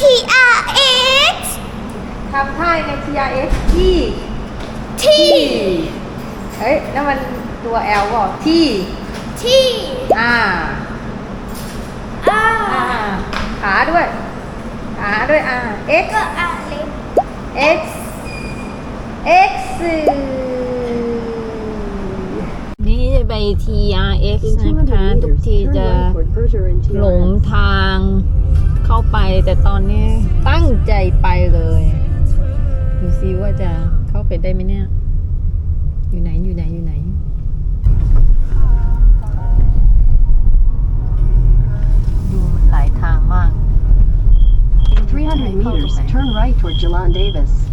TRX ทำท่าใน TRX ที่ที่เฮ้ยนั่นมันตัว L ก่อนที่ที่อ่าอ่าอ่าขาด้วย ขาด้วยอ่า X ก็อาเล็ก X X นี่ไป TRX นะคะ ทุกทีจะหลงทาง เข้าไปแต่ตอนนี้ตั้งใจไปเลยดูซิว่าจะเข้าไปได้ไหมเนี่ย อยู่ไหนอยู่ไหนอยู่ไหน ดูมันหลายทางมาก In 300 meters, turn right toward Jalan Davis.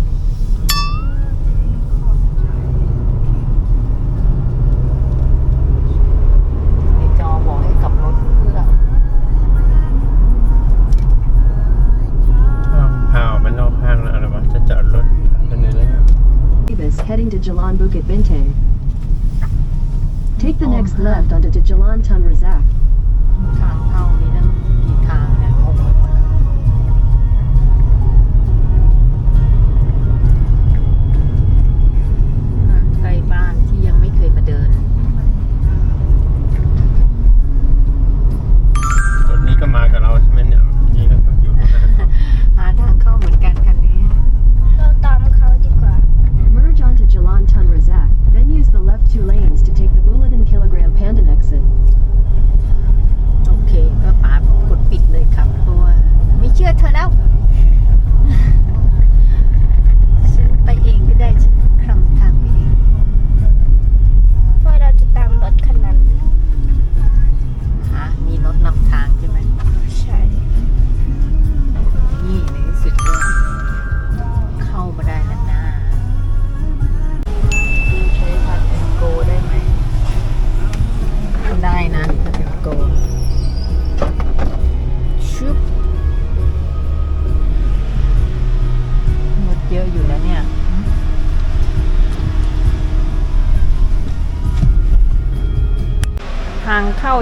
To Jalan Bukit Bintang. Take the next left onto Jalan Tun Razak.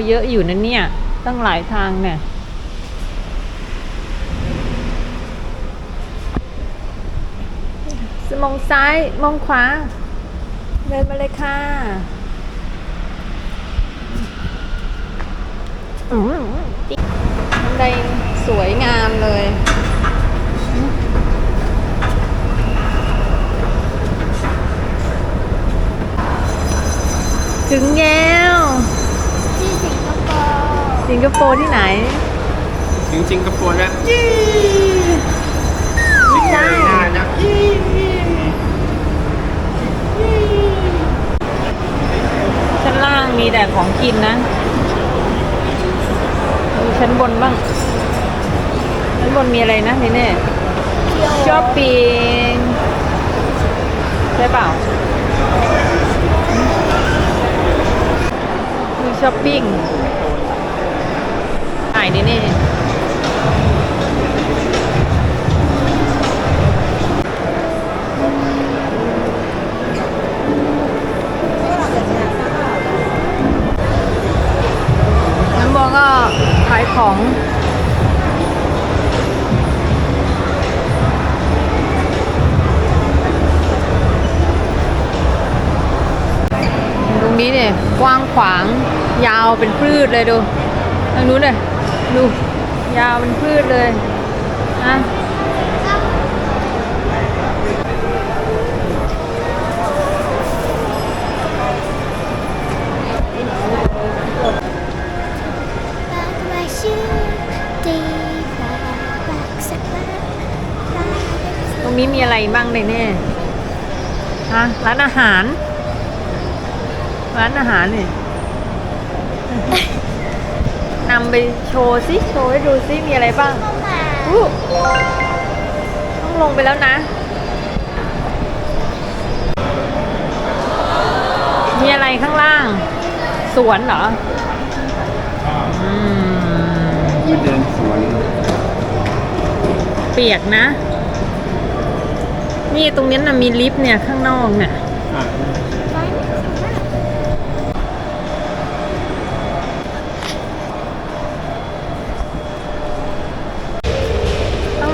เยอะอยู่นะเนี่ย ตั้งหลายทางเนี่ยมองซ้ายมองขวา เดินมาเลยค่ะบันไดสวยงามเลยถึงแล้ว สิงคโปร์ที่ไหน ถึงสิงคโปร์แล้วไม่ใช่นะชั้นล่างมีแต่ของกินนะดูชั้นบนบ้าง ชั้นบนมีอะไรนะนี่เน่ช้อปปิ้งใช่เปล่ามีช้อปปิ้งถ่ายนี่เน่ชั้นบนก็ขายของตรงนี้เนี่ยกว้างขวางยาวเป็นพืชเลยดูทางนู้นเลย ดูยาวเป็นพืชเลยนะตรงนี้มีอะไรบ้างเลยเนี่ยฮะร้านอาหาร ร้านอาหารเนี่ย นำไปโชว์สิโชว์ให้ดูสิมีอะไรบ้างอู้ต้องลงไปแล้วนะ มีอะไรข้างล่าง สวนเหรออืมมาเดินสวนเปียกนะ นี่ตรงนี้นะมีลิฟต์เนี่ยข้างนอกเนี่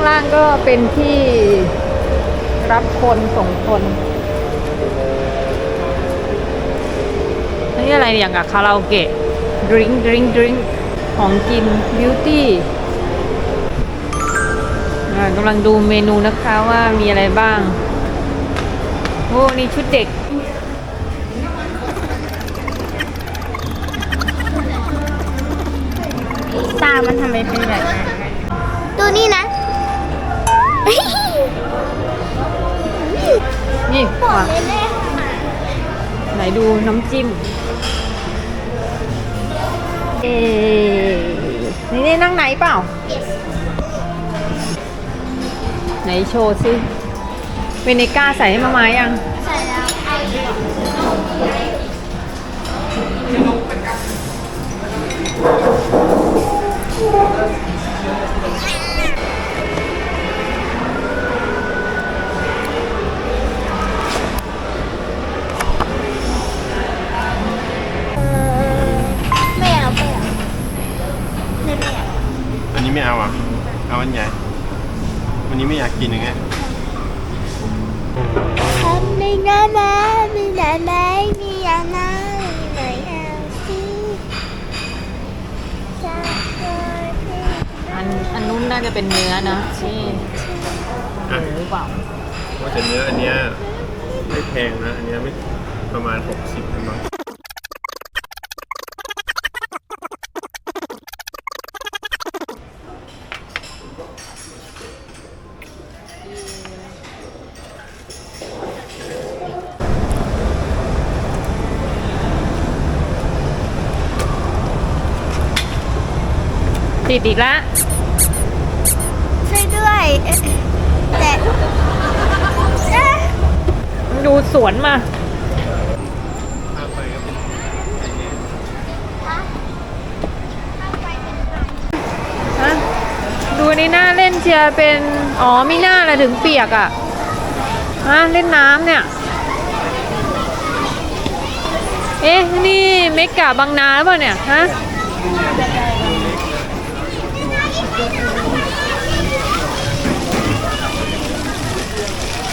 ยอะก็เป็นที่รับคนส่งคนนี่อะไรอย่างกับคาราโอเกะดริงดริงดริงของกินบิวตี้กำลังดูเมนูนะคะว่ามีอะไรบ้าง โอ้นี่ชุดเด็กตามันทำไมเป็นแบบนั้นดูนี่นะ นี่บอกว่ะเลยแม่ไหนดูน้ำจิ้ม เอ๊ะนี่นี่นั่งไหนเปล่า ไหนโชว์สิเวเนก้าใส่ให้มามายัง ใส่แล้วไม่ นอันนู้นน่าจะเป็นเนื้อนะนี่อะหรือเปล่าว่าแต่เนื้ออันเนี้ยไม่แพงนะ อันเนี้ยไม่ประมาณ 60นะมั้งติดอีกละช่วยด้วยเอ๊ะ แต่ดูสวนมา ดูนี่น่าเล่นเชียร์เป็น อ๋อไม่น่าละถึงเปียกอะ่ะฮะเล่นน้ำเนี่ย เอ๊ะ นี่เมกะบางนาหรือเปล่าเนี่ย ฮะ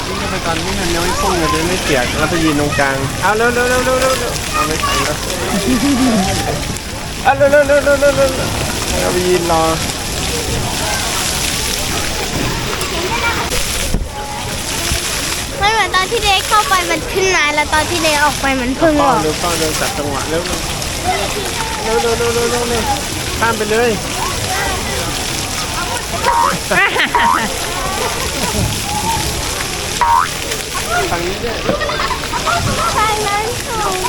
นี่ถ้าไป ตอนนี้ทันยังไม่พุ่งเลยไม่เปียกเราไปยืนตรงกลางเอาเร็วเร็วเร็วเร็วเร็วเร็วเอาไม่ทันแล้วเอาเร็วเร็วเร็วเร็วเร็วเร็วเอาไปยืนรอมันเหมือนตอนที่เดย์เข้าไปมันขึ้นมาแล้วตอนที่เดย์ออกไปมันเพิ่งอป้ออนกเร็วป้อนเร็วจับจังหวะเร็วเร็วเร็วเร็วเร็วเร็วเร็วข้ามไปเลย ทางนี้เนี่ยทางนั้นสูง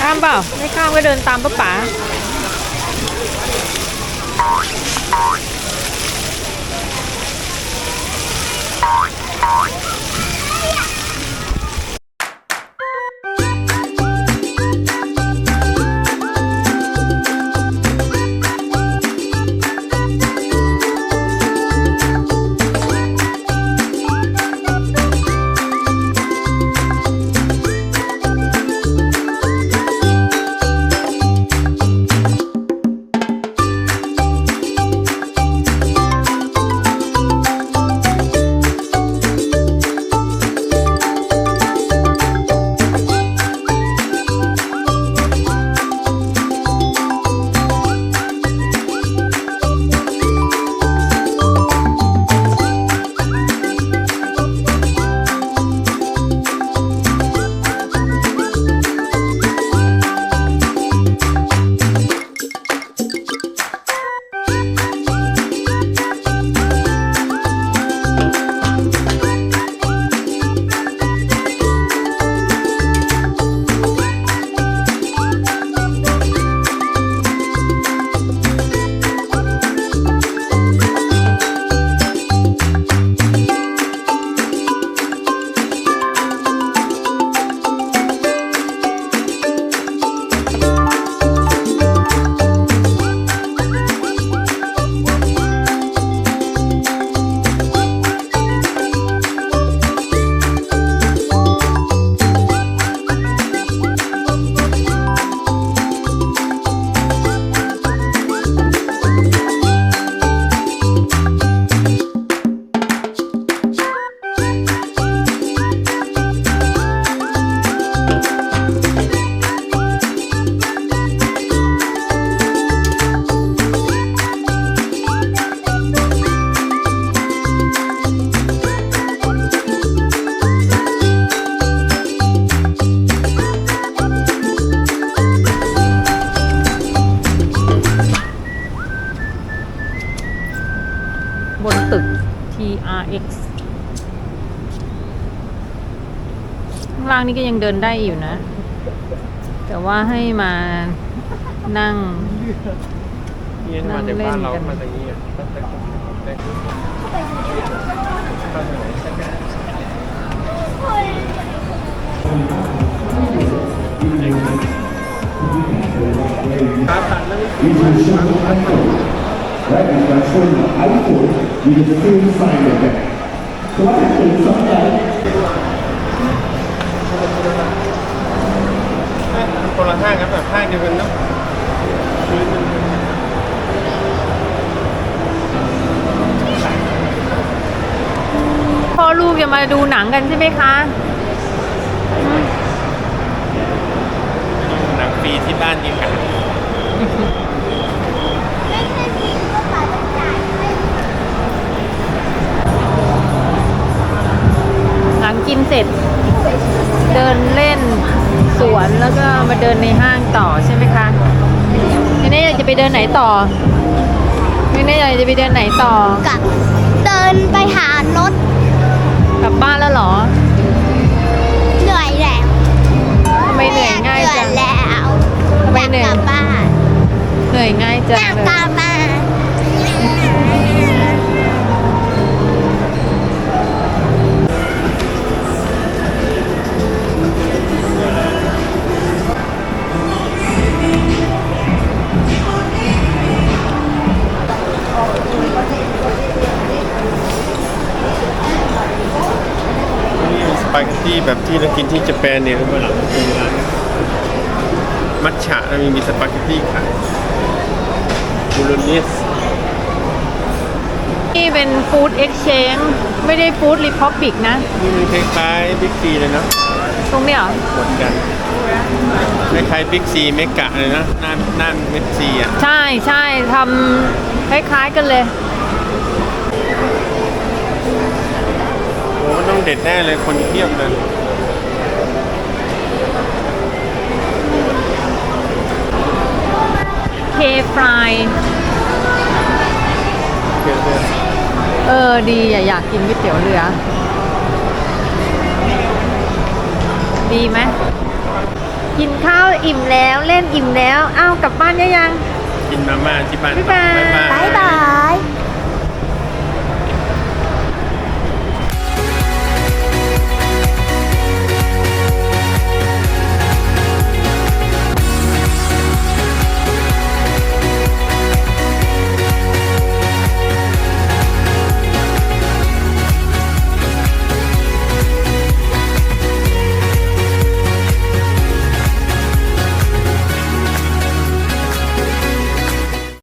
ข้ามเปล่า ไม่ข้ามก็เดินตามป้าป๋าอางนี่ก็ยังเดินได้อยู่นะ แต่ว่าให้มานั่ง นี่มาจากบ้านเรามาจากนี้อะขาตัดแล้วไม่ Right, and that's when the iPhone, you can still sign it back. So I think sometimes คนละห้าง ครับแบบห้างเดียวกันเนาะพื้นมันพ่อลูกจะมาดูหนังกันใช่ไหมคะหนังฟรีที่บ้านดีกว่าหลังกินเสร็จ เดินเล่น สวนแล้วก็มาเดินในห้างต่อใช่ไหมคะนี่นี่อยากจะไปเดินไหนต่อนี่นี่อยากจะไปเดินไหนต่อ กับเดินไปหารถกลับบ้านแล้วเหรอเหนื่อยแล้วทำไมเหนื่อยง่ายเหนื่อจัยงแล้วทำไมเหนื่อยกลับบ้านเหนื่อยง่ายจัองยากเลกลัยบบ้านนี่ ที่เรากินที่ญี่ปุ่นเนี่ยข้างหลังคือร้านมัทฉะแล้วมีมีสปาเกตตี้ขายบูโรเนสนี่เป็นฟู้ดเอ็กช n นไม่ได้ฟู้ดรีพับบิกนะ นี่มันคล้ายๆบิ๊กซีเลยเนาะตรงเนี้ยเหรอเหมือนกันคล้ายๆบิ๊กซีเมกะเลยนะน่านน่านเมกซีอะใช่ใช่ทำคล้ายๆกันเลย โอ้มันต้องเด็ดแน่เลยคนเทียบเลย เค ฟรายเพื่อนเออ ดีอะอยากกินก๋วยเตี๋ยวเรือ ดีไหมกินข้าวอิ่มแล้วเล่นอิ่มแล้วอ้าวกลับบ้านยังยังๆกินมาม่าที่บ้านบ๊ายบาย บ๊ายบายบ๊ายบาย